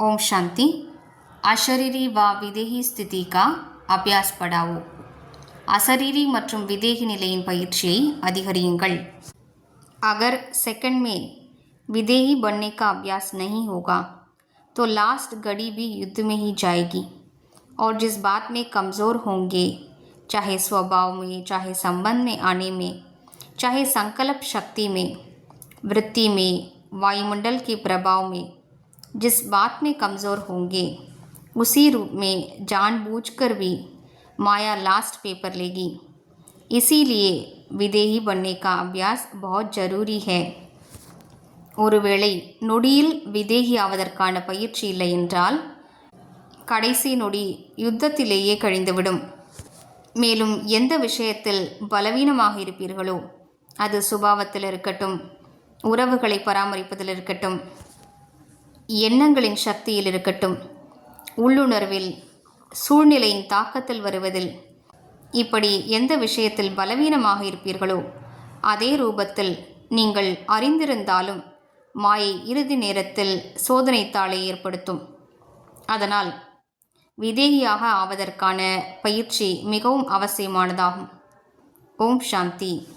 ओम शांति அஷரீரி வா விதேகி ஸ்திதி கா அபியாஸ் படாவோ அசரீரி மற்றும் விதேகி நிலையின் பயிற்சியை அதிகரியுங்கள் अगर सेकंड में विदेही बनने का अभ्यास नहीं होगा तो लास्ट घड़ी भी युद्ध में ही जाएगी और जिस बात में कमज़ोर होंगे चाहे स्वभाव में चाहे संबंध में आने में चाहे संकल्प शक्ति में वृत्ति में वायुमंडल के प्रभाव में जिस बात में कमज़ोर होंगे उसी रूप में जानबूझकर भी माया लास्ट पेपर लेगी इसीलिए विदेही बनने का अभ्यास बहुत ज़रूरी है ஒருவேளை நொடியில் விதேகி ஆவதற்கான பயிற்சி இல்லை என்றால் கடைசி நொடி யுத்தத்திலேயே கழிந்துவிடும் மேலும் எந்த விஷயத்தில் பலவீனமாக இருப்பீர்களோ அது சுபாவத்தில் இருக்கட்டும் உறவுகளை பராமரிப்பதில் இருக்கட்டும் எண்ணங்களின் சக்தியில் இருக்கட்டும். உள்ளுணர்வில் சூழ்நிலையின் தாக்கத்தில் வருவதில் இப்படி எந்த விஷயத்தில் பலவீனமாக இருப்பீர்களோ அதே ரூபத்தில் நீங்கள் அறிந்திருந்தாலும் மாயை இறுதி நேரத்தில் சோதனைத்தாளை ஏற்படுத்தும். அதனால் விதேகியாக ஆவதற்கான பயிற்சி மிகவும் அவசியமானதாகும். ஓம் சாந்தி.